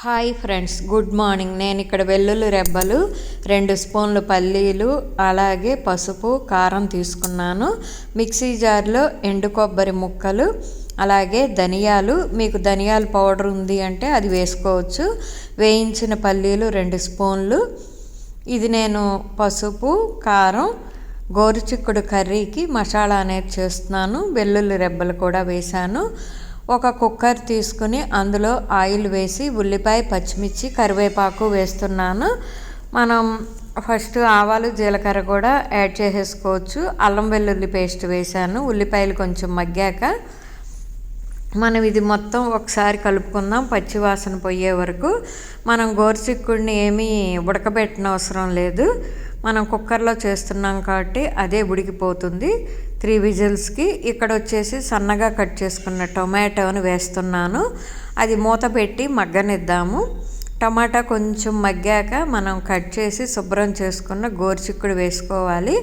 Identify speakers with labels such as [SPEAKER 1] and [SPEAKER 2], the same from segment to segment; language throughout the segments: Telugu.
[SPEAKER 1] Hi friends good morning. నేను ఇక్కడ వెల్లుల్లి రెబ్బలు రెండు స్పూన్లు పల్లీలు అలాగే పసుపు కారం తీసుకున్నాను. మిక్సీ జార్లో ఎండు కొబ్బరి ముక్కలు అలాగే ధనియాలు. మీకు ధనియాల పౌడర్ ఉంది అంటే అది వేసుకోవచ్చు. వేయించిన పల్లీలు రెండు స్పూన్లు. ఇది నేను పసుపు కారం గోరుచిక్కుడు కర్రీకి మసాలా అనేది చేస్తున్నాను. వెల్లుల్లి రెబ్బలు కూడా వేశాను. ఒక కుక్కర్ తీసుకుని అందులో ఆయిల్ వేసి ఉల్లిపాయ పచ్చిమిర్చి కరివేపాకు వేస్తున్నాను. మనం ఫస్ట్ ఆవాలు జీలకర్ర కూడా యాడ్ చేసేసుకోవచ్చు. అల్లం వెల్లుల్లి పేస్ట్ వేసాను ఉల్లిపాయలు కొంచెం మగ్గాక మనం ఇది మొత్తం ఒకసారి కలుపుకుందాం. పచ్చివాసన పోయే వరకు మనం గోరుచిక్కుడిని ఏమీ ఉడకబెట్టిన అవసరం లేదు. మనం కుక్కర్లో చేస్తున్నాం కాబట్టి అదే ఉడికిపోతుంది. త్రీ విజిల్స్కి ఇక్కడ వచ్చేసి సన్నగా కట్ చేసుకున్న టొమాటోని వేస్తున్నాను. అది మూత పెట్టి మగ్గనిద్దాము. టమాటా కొంచెం మగ్గాక మనం కట్ చేసి శుభ్రం చేసుకున్న గోరుచిక్కుడు వేసుకోవాలి.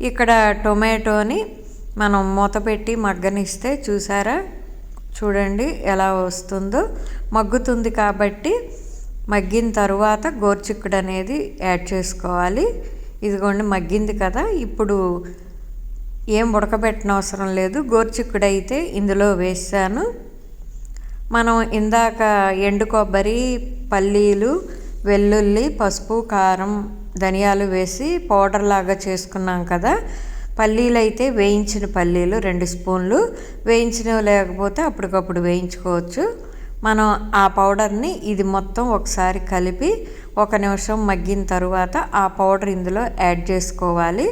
[SPEAKER 1] ఇక్కడ టొమాటోని మనం మూత పెట్టి మగ్గనిస్తే చూసారా? చూడండి ఎలా వస్తుందో. మగ్గుతుంది కాబట్టి మగ్గిన తర్వాత గోర్చిక్కుడు అనేది యాడ్ చేసుకోవాలి. ఇదిగోండి మగ్గింది కదా. ఇప్పుడు ఏం ఉడకబెట్టిన అవసరం లేదు. గోర్చిక్కుడు అయితే ఇందులో వేసాను. మనం ఇందాక ఎండు కొబ్బరి పల్లీలు వెల్లుల్లి పసుపు కారం ధనియాలు వేసి పౌడర్ లాగా చేసుకున్నాం కదా. పల్లీలు అయితే వేయించిన పల్లీలు రెండు స్పూన్లు. వేయించినవి లేకపోతే అప్పటికప్పుడు వేయించుకోవచ్చు. మనం ఆ పౌడర్ని ఇది మొత్తం ఒకసారి కలిపి ఒక నిమిషం మగ్గిన తర్వాత ఆ పౌడర్ ఇందులో యాడ్ చేసుకోవాలి.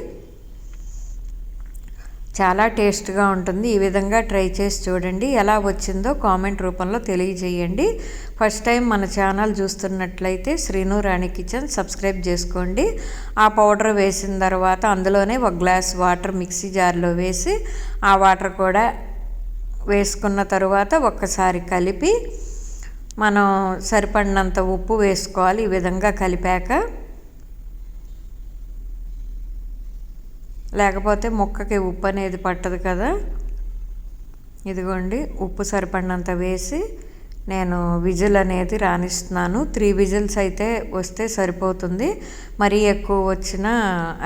[SPEAKER 1] చాలా టేస్ట్గా ఉంటుంది. ఈ విధంగా ట్రై చేసి చూడండి. ఎలా వచ్చిందో కామెంట్ రూపంలో తెలియజేయండి. ఫస్ట్ టైం మన ఛానల్ చూస్తున్నట్లయితే శ్రీను రాణి కిచెన్ సబ్స్క్రైబ్ చేసుకోండి. ఆ పౌడర్ వేసిన తర్వాత అందులోనే ఒక గ్లాస్ వాటర్ మిక్సీ జార్లో వేసి ఆ వాటర్ కూడా వేసుకున్న తర్వాత ఒక్కసారి కలిపి మనం సరిపడినంత ఉప్పు వేసుకోవాలి. ఈ విధంగా కలిపాక లేకపోతే ముక్కకి ఉప్పు అనేది పట్టదు కదా. ఇదిగోండి ఉప్పు సరిపడినంత వేసి నేను విజిల్ అనేది రాణిస్తున్నాను త్రీ విజిల్స్ అయితే వస్తే సరిపోతుంది. మరీ ఎక్కువ వచ్చినా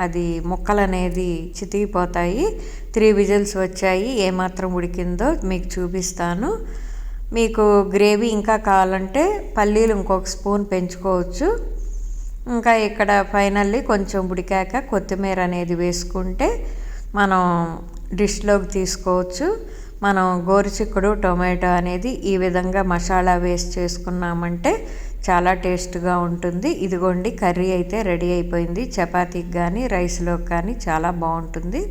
[SPEAKER 1] అది ముక్కలు అనేది చితికిపోతాయి. త్రీ విజిల్స్ వచ్చాయి ఏమాత్రం ఉడికిందో మీకు చూపిస్తాను. మీకు గ్రేవీ ఇంకా కావాలంటే పల్లీలు ఇంకొక స్పూన్ పెంచుకోవచ్చు. ఇంకా ఇక్కడ ఫైనల్లీ కొంచెం ఉడికాక కొత్తిమీర అనేది వేసుకుంటే మనం డిష్లోకి తీసుకోవచ్చు. మనం గోరుచిక్కుడు టొమాటో అనేది ఈ విధంగా మసాలా వేస్ట్ చేసుకున్నామంటే చాలా టేస్ట్గా ఉంటుంది. ఇదిగోండి కర్రీ అయితే రెడీ అయిపోయింది. చపాతీకి కానీ రైస్లోకి కానీ చాలా బాగుంటుంది.